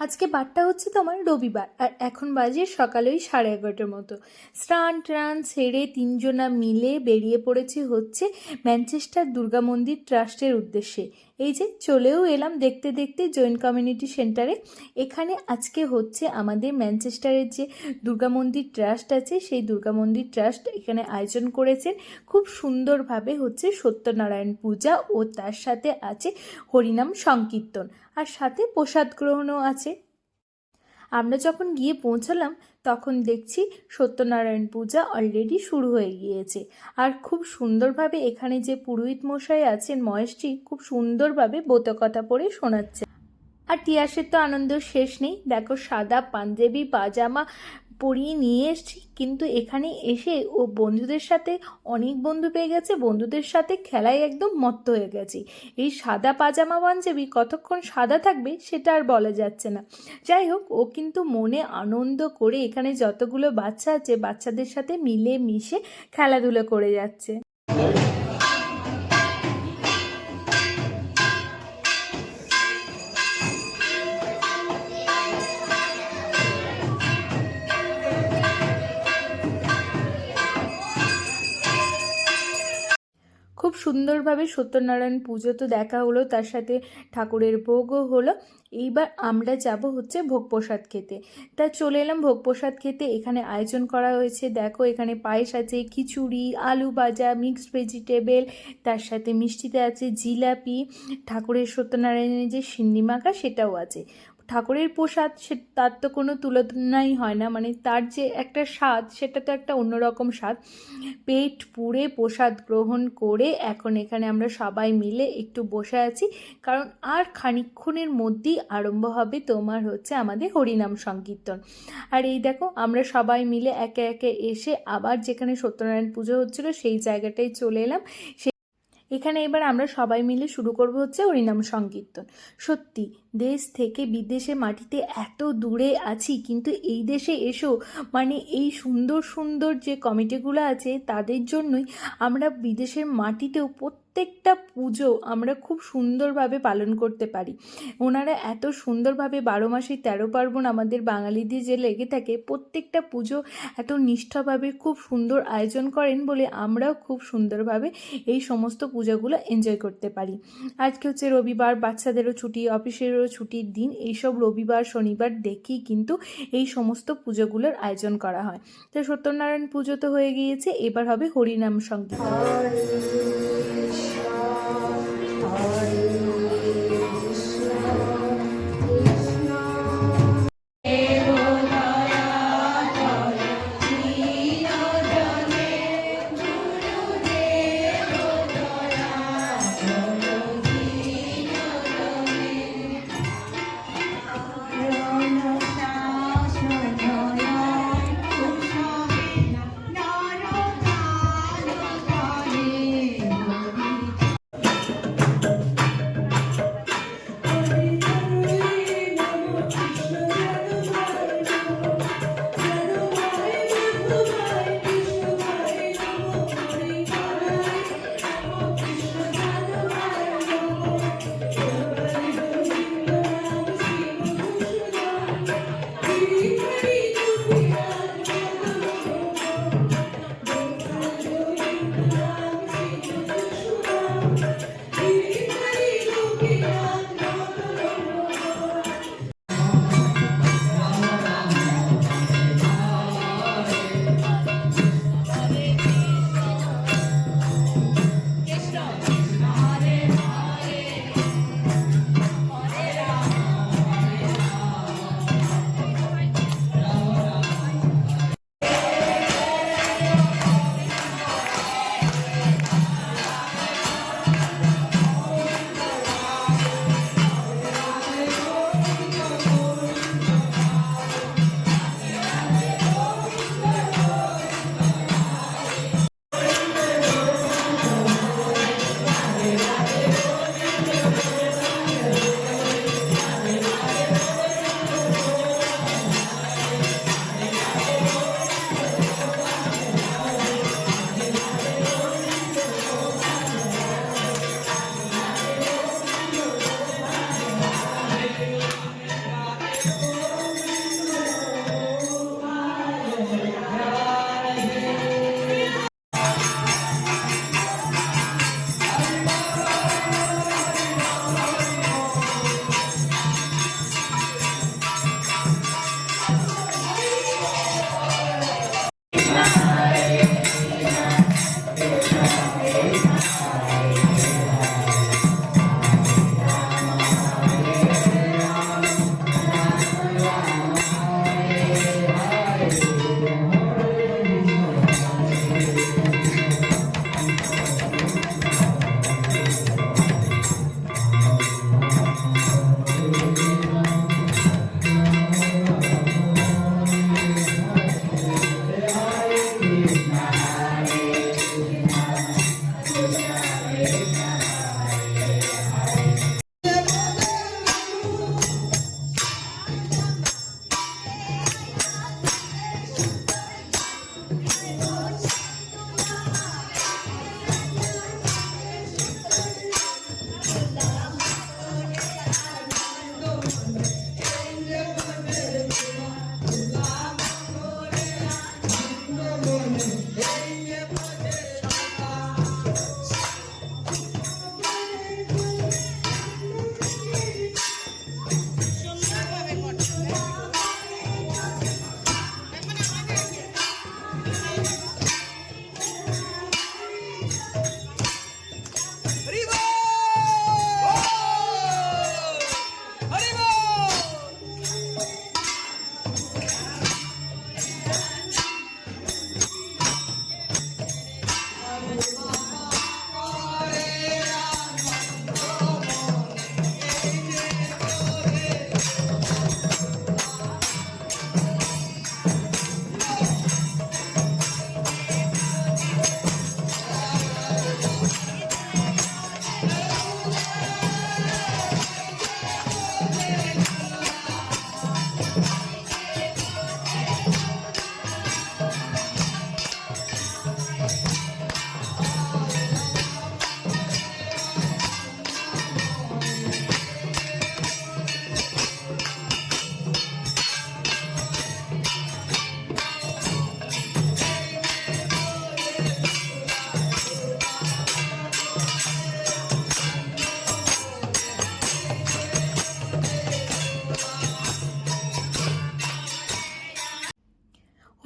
আজকে বারটা হচ্ছে তোমার রবিবার, আর এখন বাজে সকালে ওই সাড়ে এগারোটার মতো। স্নান ট্রান সেরে তিনজনা মিলে বেরিয়ে পড়েছে হচ্ছে ম্যানচেস্টার দুর্গা মন্দির ট্রাস্টের উদ্দেশ্যে। এই যে চলেও এলাম দেখতে দেখতে জয়েন্ট কমিউনিটি সেন্টারে। এখানে আজকে হচ্ছে আমাদের ম্যানচেস্টারের যে দুর্গা মন্দির ট্রাস্ট আছে, সেই দুর্গা মন্দির ট্রাস্ট এখানে আয়োজন করেছেন। খুব সুন্দরভাবে হচ্ছে সত্যনারায়ণ পূজা ও তার সাথে আছে হরিনাম সংকীর্তন। আর সাথে প্রসাদ গ্রহণও আছে। আমরা যখন গিয়ে পৌঁছালাম, তখন দেখছি সত্যনারায়ণ পূজা অলরেডি শুরু হয়ে গিয়েছে। আর খুব সুন্দরভাবে এখানে যে পুরোহিত মশাই আছেন, মহেশজি, খুব সুন্দরভাবে বোতকথা পড়ে শোনাচ্ছে আর টিয়াসের তো আনন্দ শেষ নেই। দেখো সাদা পাঞ্জাবি, পাজামা পরিয়ে নিয়ে এসছি। কিন্তু এখানে এসে ও বন্ধুদের সাথে অনেক বন্ধু পেয়ে গেছে। বন্ধুদের সাথে খেলায় একদম মত্ত হয়ে গেছি। এই সাদা পাজামা পাঞ্জাবি কতক্ষণ সাদা থাকবে সেটা আর বলা যাচ্ছে না। যাই হোক, ও কিন্তু মনে আনন্দ করে এখানে যতগুলো বাচ্চা আছে, বাচ্চাদের সাথে মিলে মিশে খেলাধুলো করে যাচ্ছে। সুন্দরভাবে সত্যনারায়ণ পুজো তো দেখা হলো, তার সাথে ঠাকুরের ভোগও হলো। এইবার আমরা যাব হচ্ছে ভোগ প্রসাদ খেতে। তা চলে এলাম ভোগ প্রসাদ খেতে, এখানে আয়োজন করা হয়েছে। দেখো, এখানে পায়েস আছে, খিচুড়ি, আলু ভাজা মিক্সড ভেজিটেবল তার সাথে মিষ্টিতে আছে জিলাপি, ঠাকুরের সত্যনারায়ণের যে সিন্নি মাখা সেটাও আছে। ঠাকুরের প্রসাদ, সে তার তো কোনো তুলনাই হয় না। মানে তার যে একটা স্বাদ, সেটা তো একটা অন্যরকম স্বাদ। পেট পুড়ে প্রসাদ গ্রহণ করে এখন এখানে আমরা সবাই মিলে একটু বসে আছি। কারণ আর খানিক্ষণের মধ্যেই আরম্ভ হবে তোমার হচ্ছে আমাদের হরিনাম সংকীর্তন। আর এই দেখো, আমরা সবাই মিলে একে একে এসে আবার যেখানে সত্যনারায়ণ পুজো হচ্ছিল, সেই জায়গাটায় চলে এলাম। এখানে এবার আমরা সবাই মিলে শুরু করব হচ্ছে হরিনাম সংকীর্তন। সত্যি, দেশ থেকে বিদেশে মাটিতে এত দূরে আছি, কিন্তু এই দেশে এসো মানে এই সুন্দর সুন্দর যে কমিটিগুলো আছে, তাদের জন্যই আমরা বিদেশের মাটিতেও প্রত্যেকটা পুজো আমরা খুব সুন্দরভাবে পালন করতে পারি। ওনারা এত সুন্দরভাবে বারো মাসে তেরো পার্বণ আমাদের বাঙালিদের যে লেগে থাকে, প্রত্যেকটা পুজো এত নিষ্ঠাভাবে খুব সুন্দর আয়োজন করেন বলে আমরাও খুব সুন্দরভাবে এই সমস্ত পুজোগুলো এনজয় করতে পারি। আজকে হচ্ছে রবিবার, বাচ্চাদেরও ছুটি, অফিসেরও ছুটির দিন, এইসব রবিবার, শনিবার দেখেই কিন্তু এই সমস্ত পুজোগুলোর আয়োজন করা হয়। তো সত্যনারায়ণ পুজো তো হয়ে গিয়েছে, এবার হবে হরিনাম সংকীর্তন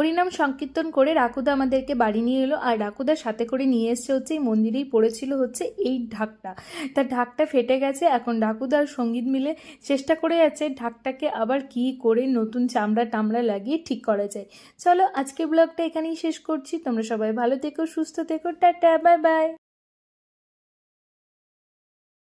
হরিনাম সংকীর্তন করে রাকুদা আমাদেরকে বাড়ি নিয়ে এলো, আর রাকুদার সাথে করে নিয়ে এসছে হচ্ছে, এই মন্দিরেই পড়েছিল হচ্ছে এই ঢাকটা। তার ঢাকটা ফেটে গেছে, এখন রাকুদা আর সংগীত মিলে চেষ্টা করে যাচ্ছে ঢাকটাকে আবার কি করে নতুন চামড়া টামড়া লাগিয়ে ঠিক করা যায়। চলো আজকে ব্লগটা এখানেই শেষ করছি, তোমরা সবাই ভালো থেকো, সুস্থ থেকো, টাটা বাই বাই